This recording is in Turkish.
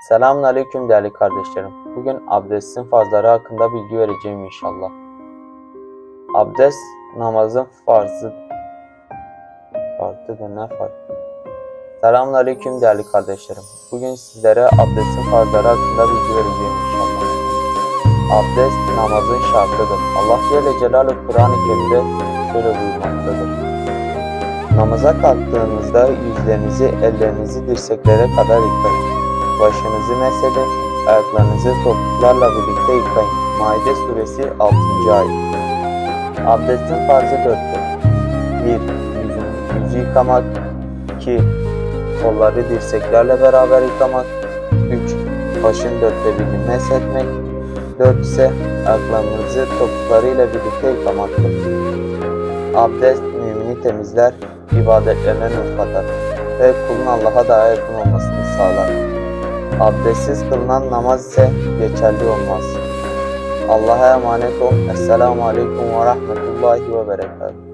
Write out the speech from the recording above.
Selamun Aleyküm değerli kardeşlerim. Bugün abdestin farzları hakkında bilgi vereceğim inşallah. Abdest namazın farzı. Farzı da ne farz? Selamun Aleyküm değerli kardeşlerim. Bugün sizlere abdestin farzları hakkında bilgi vereceğim inşallah. Abdest namazın şartıdır. Allah Celle Celaluhu Kur'an-ı Kerim'de şöyle buyurmaktadır. Namaza kalktığınızda yüzlerinizi, ellerinizi dirseklere kadar yıkayın. Başınızı mesedin, ayaklarınızı topuklarla birlikte yıkayın. Maide suresi 6. ayet. Abdestin farzı dörttür. 1. Yüzü, yüzü yıkamak 2. Kolları dirseklerle beraber yıkamak 3. Başın dörtte birini meshetmek 4 ise ayaklarınızı topuklarıyla birlikte yıkamaktır. Abdest mümini temizler, ibadetlerine nur katar ve kulun Allah'a daha yakın olmasını sağlar. Abdestsiz kılınan namaz ise geçerli olmaz. Allah'a emanet ol. Esselamu Aleyküm ve Rahmetullahi ve Berekatuhu.